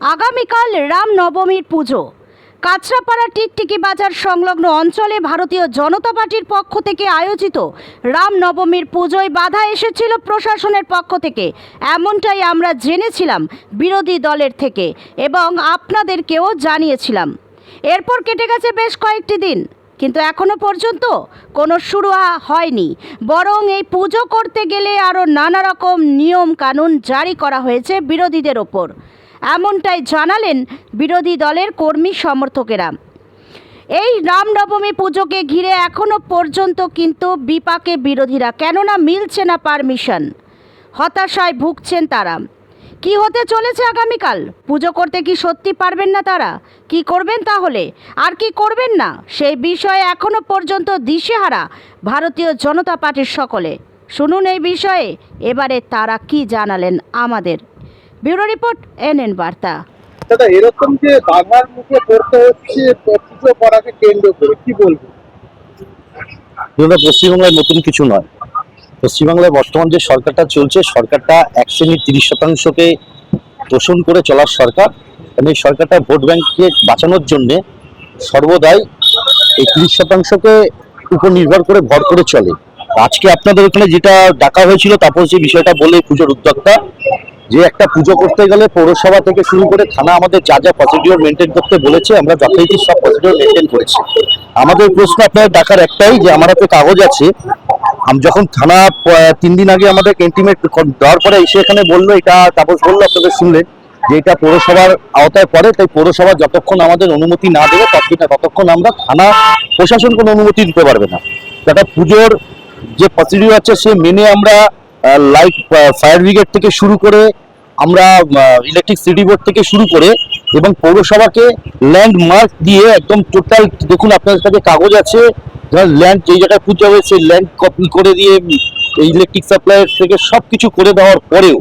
আগামীকাল রাম নবমীর পুজো। কাঁচরাপাড়া টিকটিকি বাজার সংলগ্ন অঞ্চলে ভারতীয় জনতা পার্টির পক্ষ থেকে আয়োজিত রাম নবমীর পুজোয় বাধা এসেছিল প্রশাসনের পক্ষ থেকে। এমনটাই আমরা জেনেছিলাম বিরোধী দলের থেকে এবং আপনাদেরকেও জানিয়েছিলাম। এরপর কেটে গেছে বেশ কয়েকটি দিন, কিন্তু এখনও পর্যন্ত কোনো শুরু হয়নি। বরং এই পুজো করতে গেলে আরও নানা রকম নিয়ম কানুন জারি করা হয়েছে বিরোধীদের ওপর। এমনটাই জানালেন বিরোধী দলের কর্মী সমর্থকেরা। এই রামনবমী পুজোকে ঘিরে এখনও পর্যন্ত কিন্তু বিপাকে বিরোধীরা, কেননা মিলছে না পারমিশন। হতাশায় ভুগছেন তারা। কি হতে চলেছে আগামীকাল? পুজো করতে কি সত্যি পারবেন না তারা? কি করবেন তাহলে? আর কি করবেন না? সেই বিষয়ে এখনও পর্যন্ত দিশেহারা ভারতীয় জনতা পার্টির সকলে। শুনুন এই বিষয়ে, এবারে তারা কি জানালেন আমাদের। ব্যুরো রিপোর্ট এনএন বার্তা। দাদা এরকম যে বাধার মুখে পড়তে হচ্ছে পুজো করাকে কেন্দ্র করে কি বলব? এগুলো পশ্চিমবাংলায় নতুন কিছু নয়। পশ্চিমবাংলায় বর্তমান যে সরকারটা চলছে সরকারটা এক শ্রেণির তিরিশ শতাংশকে তোষণ করে চলার সরকার এবং এই সরকারটা ভোট ব্যাংককে বাঁচানোর জন্যে সর্বদাই এই তিরিশ শতাংশকে উপর নির্ভর করে ভর করে চলে। আজকে আপনাদের ওখানে যেটা ডাকা হয়েছিল, তারপর যে বিষয়টা বলে পুজোর উদ্যোক্তা, যে একটা পুজো করতে গেলে পৌরসভা থেকে শুরু করে থানা আমাদের যা যা প্রসিডিওর মেনটেন করতে বলেছে, আমরা যথারীতি সব প্রসিডিওর মেনটেন করেছি। আমাদের প্রশ্ন আপনাদের ডাকার একটাই, যে আমার হাতে কাগজ আছে যখন থানা তিন দিন আগে আমাদের ইন্টিমেট দেওয়ার পরে এসে এখানে বলল, এটা তাপস বলল আপনাদের শুনলেন যে এটা পৌরসভার আওতায় পড়ে, তাই পৌরসভা যতক্ষণ আমাদের অনুমতি না দেবে, ততক্ষণ ততক্ষণ আমরা থানা, প্রশাসন কোনো অনুমতি দিতে পারবে না। একটা পুজোর যে প্রসিডিউর আছে, সে মেনে আমরা লাইট ফায়ার ব্রিগেড থেকে শুরু করে আমরা ইলেকট্রিক সিটি বোর্ড থেকে শুরু করে এবং পৌরসভাকে ল্যান্ডমার্ক দিয়ে একদম টোটাল দেখুন আপনাদের কাছে কাগজ আছে ল্যান্ড যেই জায়গায় পুজো হবে, সেই ল্যান্ড কপি করে দিয়ে ইলেকট্রিক সাপ্লাই থেকে সব কিছু করে দেওয়ার পরেও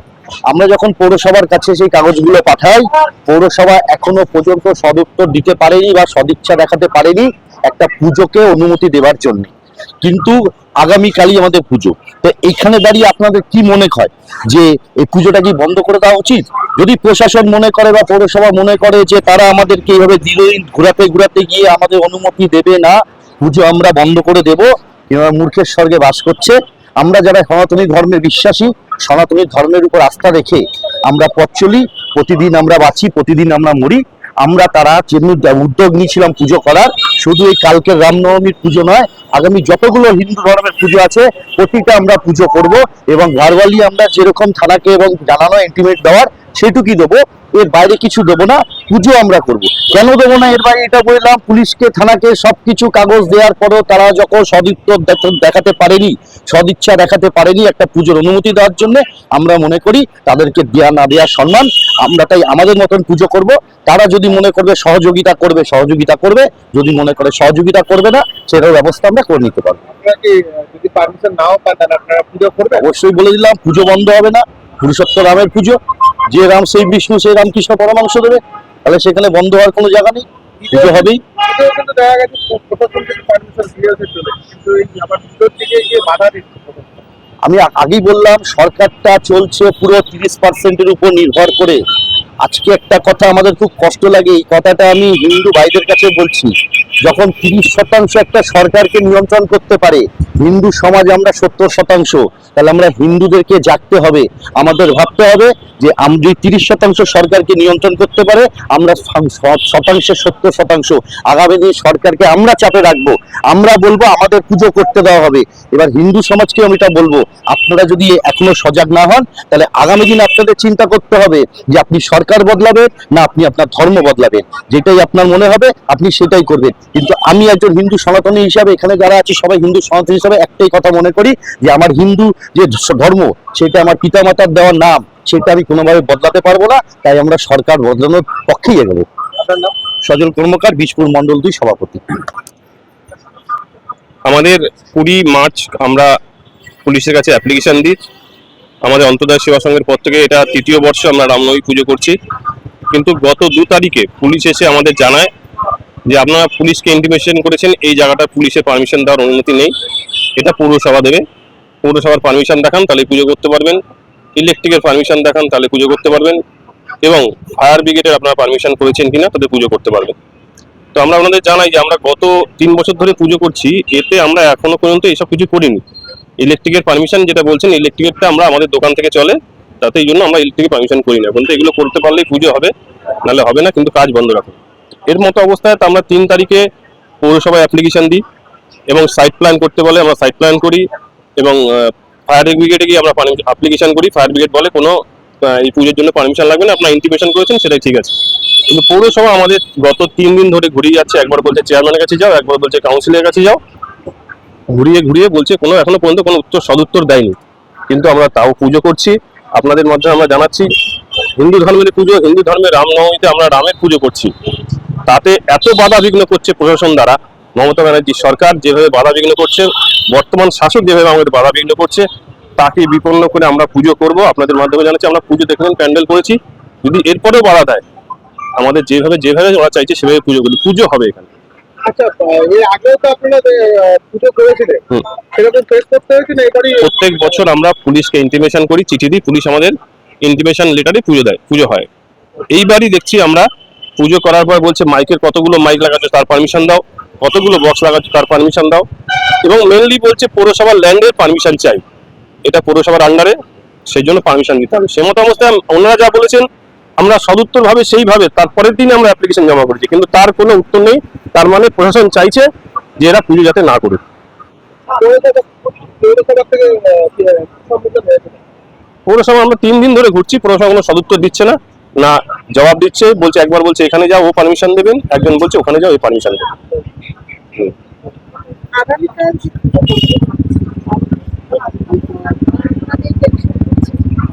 আমরা যখন পৌরসভার কাছে সেই কাগজগুলো পাঠাই, পৌরসভা এখনও পর্যন্ত সদুত্তর দিতে পারেনি বা সদিচ্ছা দেখাতে পারেনি একটা পুজোকে অনুমতি দেওয়ার জন্য। কিন্তু আগামীকালই আমাদের পুজো। তো এইখানে দাঁড়িয়ে আপনাদের কি মনে হয়? যে এই পুজোটা কি বন্ধ করে দেওয়া উচিত? যদি প্রশাসন মনে করে বা পৌরসভা মনে করে যে তারা আমাদেরকে এইভাবে দিলহীন ঘোরাতে ঘুরাতে গিয়ে আমাদের অনুমতি দেবে না, পুজো আমরা বন্ধ করে দেব। এবার মূর্খের স্বর্গে বাস করছে। আমরা যারা সনাতনী ধর্মে বিশ্বাসী, সনাতনী ধর্মের উপর আস্থা রেখে আমরা পথ চলি। প্রতিদিন আমরা বাঁচি, প্রতিদিন আমরা মরি। আমরা তারা যেমনি উদ্যোগ নিয়েছিলাম পুজো করার, শুধু এই কালকের রামনবমীর পুজো নয়, আগামী যতগুলো হিন্দু ধর্মের পুজো আছে, প্রতিটা আমরা পুজো করব এবং ঘরওয়ালি আমরা যেরকম থানাকে এবং জানানো এন্টিমেট দেওয়ার সেটুকুই দেবো। এর বাইরে কিছু দেবো না পুজো আমরা করব। কেন দেবো না? এর বাইরে এটা বললাম পুলিশকে থানাকে সবকিছু কাগজ দেওয়ার পরও তারা যখন সদিত্ব দেখাতে পারেনি সদিচ্ছা দেখাতে পারেনি একটা পুজোর অনুমতি দেওয়ার জন্য আমরা মনে করি তাদেরকে দেওয়া না দেওয়ার সম্মান আমরা তাই আমাদের মতন পুজো করব। তারা যদি মনে করবে সহযোগিতা করবে সহযোগিতা করবে যদি মনে করে সহযোগিতা করবে না সেটার ব্যবস্থা আমরা করে নিতে পারব। আপনারা যদি পারমিশন নাও পান তাহলে আপনারা পুজো করবেন? অবশ্যই বলে দিলাম পুজো বন্ধ হবে না। পুরুষত্ব রামের পুজো। যে রাম সেই বিষ্ণু, সেই রামকৃষ্ণ পরামর্শ দেবে। তাহলে সেখানে বন্ধ হওয়ার কোনো জায়গা নেই। পুজো হবেই। আমি আগেই বললাম, সরকারটা চলছে পুরো তিরিশ পার্সেন্টের উপর নির্ভর করে। আজকে একটা কথা আমাদের খুব কষ্ট লাগে, এই কথাটা আমি হিন্দু ভাইদের কাছে বলছি। যখন তিরিশ শতাংশ একটা সরকারকে নিয়ন্ত্রণ করতে পারে, হিন্দু সমাজ আমরা সত্তর শতাংশ, তাহলে আমরা হিন্দুদেরকে জাগতে হবে। আমাদের ভাবতে হবে যে আম তিরিশ শতাংশ সরকারকে নিয়ন্ত্রণ করতে পারে, আমরা শ- শ- শতাংশে সত্তর শতাংশ। আগামী দিন সরকারকে আমরা চাপে রাখব, আমরা বলব আমাদের পুজো করতে দেওয়া হবে। এবার হিন্দু সমাজকে আমি এটা বলব, আপনারা যদি এখনও সজাগ না হন, তাহলে আগামী দিন আপনাদের চিন্তা করতে হবে যে আপনি সরকার বদলাবেন না আপনি আপনার ধর্ম বদলাবেন। যেটাই আপনার মনে হবে আপনি সেটাই করবেন। কিন্তু আমি একজন হিন্দু সনাতনী হিসাবে এখানে যারা আছে সবাই হিন্দু সনাতনী হিসাবে একটাই কথা মনে করি যে আমার হিন্দু যে ধর্ম সেটা আমার পিতামাতার দেওয়ার নাম সেটা আমি কোনোভাবে বদলাতে পারব না। তাই আমরা সরকার বদলানোর পক্ষেই এগোবো। সজল কর্মকার বীজপুর মন্ডল দুই সভাপতি। আমাদের কুড়ি মার্চ আমরা পুলিশের কাছে অ্যাপ্লিকেশন দিই। আমাদের অন্তর্দায় সেবা সংঘের পর থেকে এটা তৃতীয় বর্ষ আমরা রামনবমী পুজো করছি। কিন্তু গত দু তারিখে পুলিশ এসে আমাদের জানায় যে আপনারা পুলিশকে ইন্টিমেশন করেছেন, এই জায়গাটা পুলিশের পারমিশন দেওয়ার অনুমতি নেই। এটা পৌরসভা দেবে। পৌরসভার পারমিশন দেখান, তাহলে পুজো করতে পারবেন। ইলেকট্রিকের পারমিশন দেখান, তাহলে পুজো করতে পারবেন। এবং ফায়ার ব্রিগেডের আপনারা পারমিশন করেছেন কিনা তাদের পুজো করতে পারবেন। তো আমরা আপনাদের জানাই যে আমরা গত তিন বছর ধরে পুজো করছি, এতে আমরা এখনও পর্যন্ত এসব কিছু করিনি। ইলেকট্রিকের পারমিশন যেটা বলছেন ইলেকট্রিকেরটা আমরা আমাদের দোকান থেকে চলে তাতে এই জন্য আমরা ইলেকট্রিকের পারমিশন করি না। কিন্তু এগুলো করতে পারলেই পুজো হবে, নাহলে হবে না, কিন্তু কাজ বন্ধ রাখো এর মতো অবস্থায় তো আমরা তিন তারিখে পৌরসভায় অ্যাপ্লিকেশন দিই এবং সাইট প্ল্যান করতে বলে, আমরা সাইট প্ল্যান করি এবং ফায়ার ব্রিগেডে গিয়ে আমরা অ্যাপ্লিকেশন করি। ফায়ার ব্রিগেড বলে কোনো এই পুজোর জন্য পারমিশন লাগবে না, আপনার ইন্টিমেশন করেছেন, সেটাই ঠিক আছে। কিন্তু পৌরসভা আমাদের গত তিন দিন ধরে ঘুরিয়ে যাচ্ছে, একবার বলছে চেয়ারম্যানের কাছে যাও, একবার বলছে কাউন্সিলের কাছে যাও। ঘুরিয়ে ঘুরিয়ে বলছে, কোনো এখনও পর্যন্ত কোনো উত্তর সদুত্তর দেয়নি। কিন্তু আমরা তাও পুজো করছি। আপনাদের মাধ্যমে আমরা জানাচ্ছি, হিন্দু ধর্মের পুজো, হিন্দু ধর্মের রামনবমীতে আমরা রামের পুজো করছি। তাতে এত বাধা বিঘ্ন করছে প্রশাসন দ্বারা। মমতা ব্যানার্জি সরকার যেভাবে বাধা বিঘ্ন করছে, বর্তমান শাসক যেভাবে আমাদের বাধা বিঘ্ন করছে, তাকে বিপন্ন করে আমরা পুজো করব। আপনাদের মাধ্যমে জানাচ্ছি, আমরা পুজো দেখলেন প্যান্ডেল করেছি। যদি এরপরেও বাধা দেয়, আমাদের যেভাবে যেভাবে ওরা চাইছে, সেভাবে পুজো করি পুজো হবে এখানে। আচ্ছা আহ, এর আগেও তো আপনারা আহ, পুজো করেছিলেন। হুম। সেরকম ফেস করতে হয়েছে না? এবারই প্রত্যেক বছর আমরা পুলিশকে ইন্টিমেশন করি চিঠি দিই পুলিশ আমাদের ইন্টিমেশন লেটারে পুজো দেয় পুজো হয়। এইবারই দেখছি আমরা পুজো করার পর বলছে মাইকের কতগুলো মাইক লাগাচ্ছ তার পারমিশন দাও। কতগুলো বক্স লাগাচ্ছ তার পারমিশন দাও। এবং মেনলি বলছে পৌরসভার ল্যান্ডের পারমিশন চাই। এটা পৌরসভার আন্ডারে সেই জন্য পারমিশন দিতে হবে। সে মতো অবস্থায় ওনারা যা বলেছেন আমরা সদুত্তর ভাবে সেইভাবে তারপরের দিনে আমরা অ্যাপ্লিকেশন জমা করেছি, কিন্তু তার কোনো উত্তর নেই। তার মানে প্রশাসন চাইছে যে এরা পুজো যাতে না করুক। পৌরসভা আমরা তিন দিন ধরে ঘুরছি, পৌরসভা কোনো সদুত্তর দিচ্ছে না না জবাব দিচ্ছে, বলছে একবার বলছে এখানে যাও, ও পারমিশন দেবেন, একজন বলছে ওখানে যাও এই পারমিশন দেবেন। আগামীকাল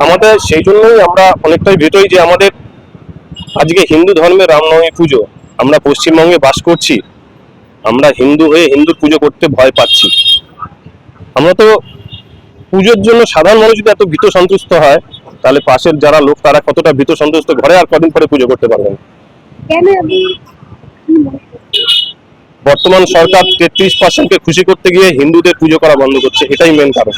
আমাদের সেই জন্যই আমরা অনেকটাই ভেটোই যে আমাদের আজকে হিন্দু ধর্মের রামনবমী পুজো আমরা পশ্চিমবঙ্গে বাস করছি আমরা হিন্দু হয়ে হিন্দুর পুজো করতে ভয় পাচ্ছি। আমরা তো পুজোর জন্য সাধারণ মানুষ যদি এত ভীত সন্তুষ্ট হয় তাহলে পাশের যারা লোক তারা কতটা ভীত সন্তুষ্ট? ঘরে আর কদিন পরে পুজো করতে পারবেন বর্তমান সরকার তেত্রিশ পার্সেন্টকে খুশি করতে গিয়ে হিন্দুদের পুজো করা বন্ধ করছে এটাই মেন কারণ।